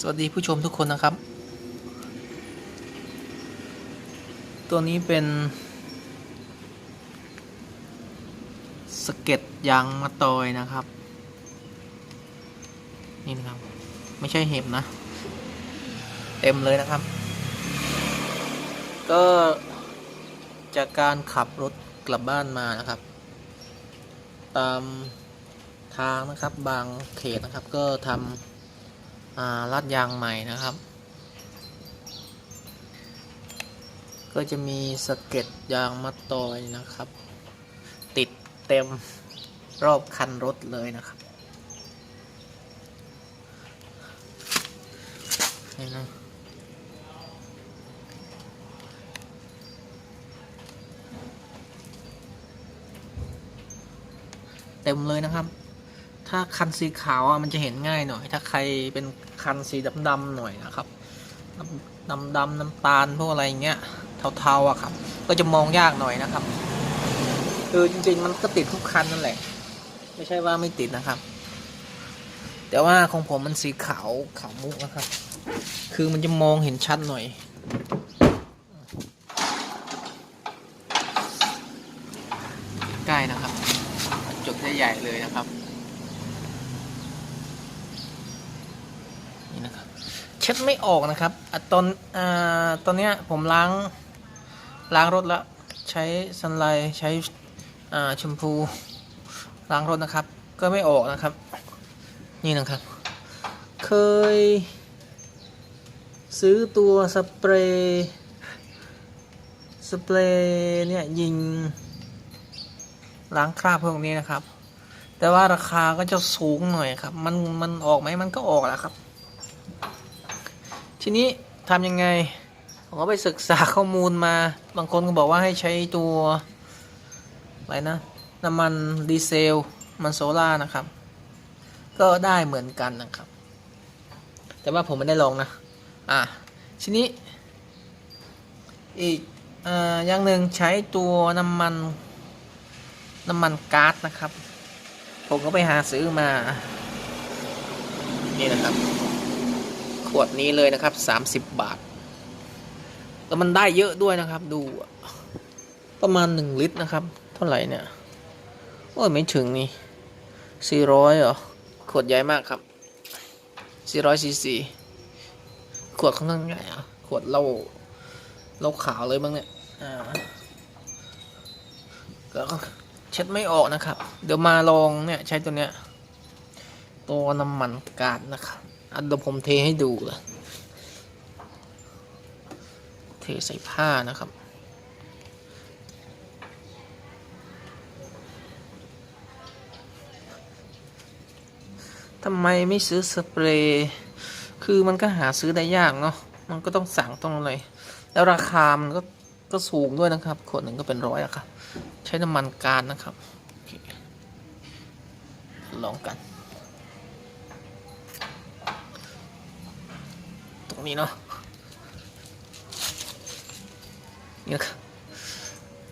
สวัสดีผู้ชมทุกคนนะครับ ตัวนี้เป็นสเก็ดยางมะตอยนะครับ นี่นะครับ ไม่ใช่เห็บนะ เต็มเลยนะครับ ก็จากการขับรถกลับบ้านมานะครับ ตามทางนะครับบางเขตนะครับก็ทำ ลาดยางใหม่นะครับ ก็จะมีสเก็ดยางมะตอยนะครับ ติดเต็มรอบคันรถเลยนะครับนี่นะเต็มเลยนะครับ ถ้าคันสีขาวอะมันจะเห็นง่ายหน่อย ถ้าใครเป็นคันสีดำๆหน่อยนะครับดำดำน้ำตาลพวกอะไรเงี้ยเทาๆอะครับ ก็จะมองยากหน่อยนะครับคือจริงๆมันก็ติดทุกคันนั่นแหละ ไม่ใช่ว่าไม่ติดนะครับ แต่ว่าของผมมันสีขาวขาวมุกนะครับ คือมันจะมองเห็นชัดหน่อยใกล้นะครับจุดใหญ่ๆเลยนะครับ นี่นะครับ เช็ดไม่ออกนะครับอตอนอตอนเนี้ยผมล้างล้างรถแล้วใช้ซันไลใช้แชมพูล้างรถนะครับ ก็ไม่ออกนะครับ นี่นะครับ เคย ซื้อตัวสเปรย์สเปรย์เนี่ยยิงล้างคราบพวกนี้นะครับ แต่ว่าราคาก็จะสูงหน่อยครับ มันมันออกไหมมันก็ออกแหละครับ ทีนี้ทำยังไง ผมก็ไปศึกษาข้อมูลมา บางคนก็บอกว่าให้ใช้ตัว อะไรนะ น้ำมันดีเซล มันโซล่านะครับ ก็ได้เหมือนกันนะครับ แต่ว่าผมไม่ได้ลองนะ อะ ทีนี้ อีกอ่าอย่างหนึ่งใช้ตัวน้ำมัน น้ำมันก๊าซนะครับ ผมก็ไปหาซื้อมา นี่นะครับ วดนี้เลยนะครับ 30 บาท แล้วมันได้เยอะด้วยนะครับ ดูประมาณ 1 ลิตรนะครับ เท่าไหร่เนี่ย โอ้ยไม่ถึงนี่ 400เหรอ ขวดใหญ่มากครับ 400ซีซีขวดค่อนข้างใหญ่อะขวดเหล้าเหล้าขาวเลยบ้างเนี่ยอ่าก็เช็ดไม่ออกนะครับ เดี๋ยวมาลองเนี่ยใช้ตัวเนี้ยตัวน้ำมันกาดนะครับ อันเดี๋ยวผมเทให้ดูเลยเทใส่ผ้านะครับ ทำไมไม่ซื้อสเปรย์ คือมันก็หาซื้อได้ยากเนาะ มันก็ต้องสั่งต้องอะไร แล้วราคา มันก็ก็สูงด้วยนะครับ ขวดหนึ่งก็เป็นร้อยอะครับ ใช้น้ำมันกาดนะครับ ลองกัน ตรงนี้เนาะนี่นะครับ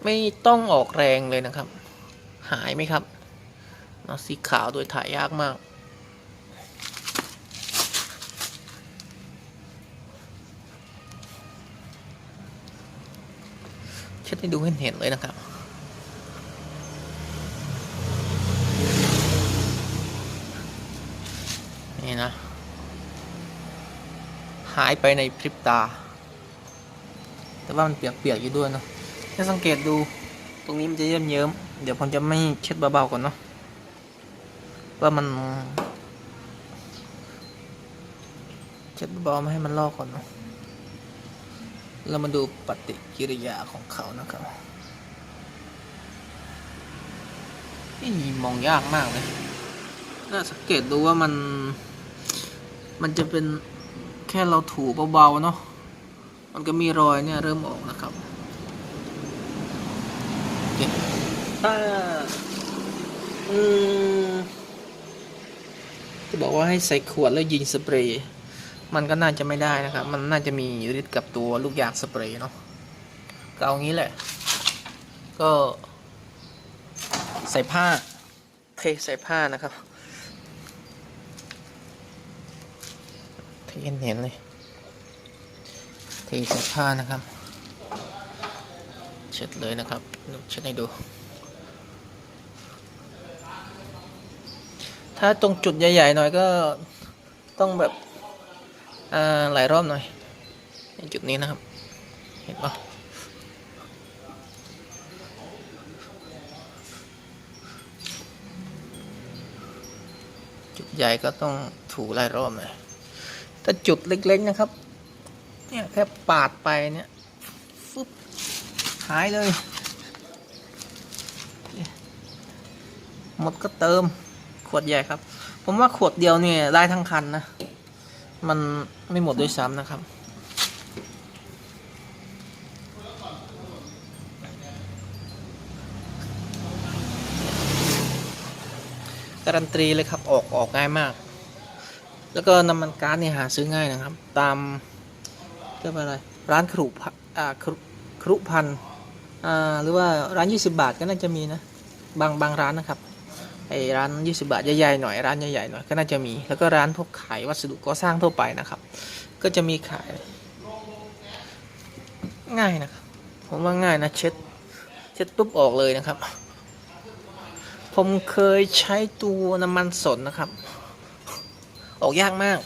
ไม่ต้องออกแรงเลยนะครับ หายไหมครับเนาะสีขาวโดยถ่ายยากมากเช็ดให้ดูให้เห็นเลยนะครับนี่นะ หายไปในพริบตา แต่ว่ามันเปียกๆอยู่ด้วยเนาะถ้าสังเกตดูตรงนี้มันจะเยิ้มๆเดี๋ยวผมจะไม่เช็ดเบาๆก่อนเนาะว่ามัน เช็ดเบาๆไม่ให้มันลอกก่อนเนาะเรามาดูปฏิกิริยาของเขานะครับนี่มองยากมากเลย น่าสังเกตดูว่ามัน มันจะเป็น แค่เราถูเบาๆเนาะมันก็มีรอยเนี่ยเริ่มออกนะครับถ้าอืมจะบอกว่าให้ใส่ขวดแล้วยิงสเปรย์มันก็น่าจะไม่ได้นะครับ มันน่าจะมีฤทธิ์กับตัวลูกยางสเปรย์เนาะก็เอางี้แหละ ก็ใส่ผ้าเทใส่ผ้านะครับ ที่เห็นเห็นเลยที่เสื้อผ้านะครับ เช็ดเลยนะครับเช็ดให้ดู ถ้าตรงจุดใหญ่ๆหน่อยก็ต้องแบบหลายรอบหน่อยในจุดนี้นะครับ เห็นปะจุดใหญ่ก็ต้องถูหลายรอบหน่อย ถ้าจุดเล็กๆนะครับ เนี่ยแค่ปาดไปเนี่ยฟึบหายเลย หมดก็เติมขวดใหญ่ครับ ผมว่าขวดเดียวเนี่ยได้ทั้งคันนะ มันไม่หมดด้วยซ้ำนะครับการันตีเลยครับ ออกออกง่ายมาก แล้วก็น้ำมันก๊าซเนี่ยหาซื้อง่ายนะครับ ตามเรียกว่าอะไรร้านครุพะอ่าครุครุพันอ่าหรือว่าร้าน 20 บาทก็น่าจะมีนะบางบางร้านนะครับไอร้าน 20 บาทใหญ่ๆหน่อยร้านใหญ่ๆหน่อยก็น่าจะมีแล้วก็ร้านพวกขายวัสดุก่อสร้างทั่วไปนะครับ ก็จะมีขาย ง่ายนะครับผมว่าง่ายนะเช็ดเช็ดปุ๊บออกเลยนะครับ ผมเคยใช้ตัวน้ำมันสนนะครับ ออกยากมาก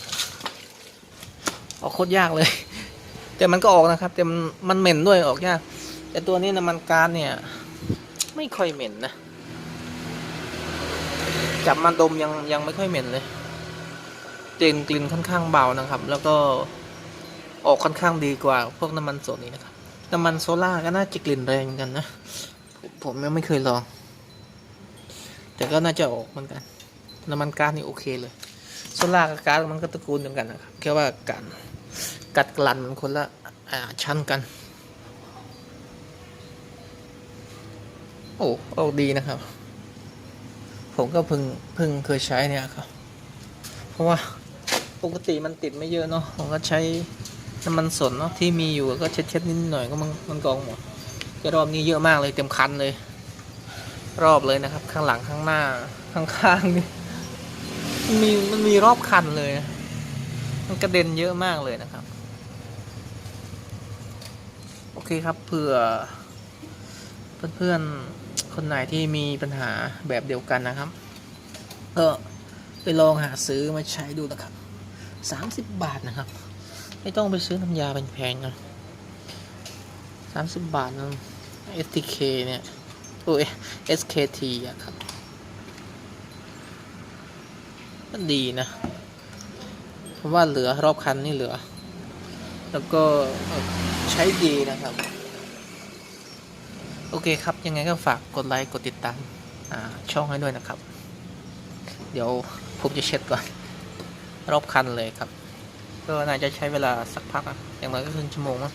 ออกโคตรยากเลย แต่มันก็ออกนะครับ แต่มันมันเหม็นด้วยออกยาก แต่ตัวนี้น้ำมันก๊าซเนี่ย ไม่ค่อยเหม็นนะ จับมาดมยังยังไม่ค่อยเหม็นเลยกลิ่นกลิ่นค่อนข้างเบานะครับ แล้วก็ออกค่อนข้างดีกว่า พวกน้ำมันสดนี่นะครับ น้ำมันโซล่าก็น่าจะกลิ่นแรงเหมือนกันนะผมผมยังไม่เคยลอง แต่ก็น่าจะออกเหมือนกัน น้ำมันก๊าซนี่โอเคเลย โซล่ากับกาซมันก็ตระกูลเดียวกันนะครับแค่ว่าการกัดกลั่นมันคนละชั้นกัน โอ้ออกดีนะครับ ผมก็เพิ่งเพิ่งเคยใช้เนี่ยครับ เพราะว่าปกติมันติดไม่เยอะเนาะผมก็ใช้น้ำมันสนเนาะที่มีอยู่ก็เช็ดเช็ดนิดหน่อยก็มันมันกองหมดแต่รอบนี้เยอะมากเลยเต็มคันเลย รอบเลยนะครับ ข้างหลังข้างหน้าข้างๆนี่ มันมีมันมีรอบคันเลย มันกระเด็นเยอะมากเลยนะครับ โอเคครับเผื่อ เพื่อนๆ คนไหนที่มีปัญหาแบบเดียวกันนะครับ ก็ไปลองหาซื้อมาใช้ดูนะครับสามสิบบาทนะครับ ไม่ต้องไปซื้อน้ำยาแพงๆนะสามสิบบาทนะ STK เนี่ยโอ้ย SKT อะครับันดีนะ เพราะว่าเหลือรอบคันนี่เหลือ แล้วก็ใช้ดีนะครับ โอเคครับ ยังไงก็ฝากกดไลค์ กดติดตามช่องให้ด้วยนะครับ เดี๋ยวผมจะเช็ดก่อน รอบคันเลยครับ ก็น่าจะใช้เวลาสักพักอะอย่างน้อยก็ครึ่งชั่วโมงมั้ง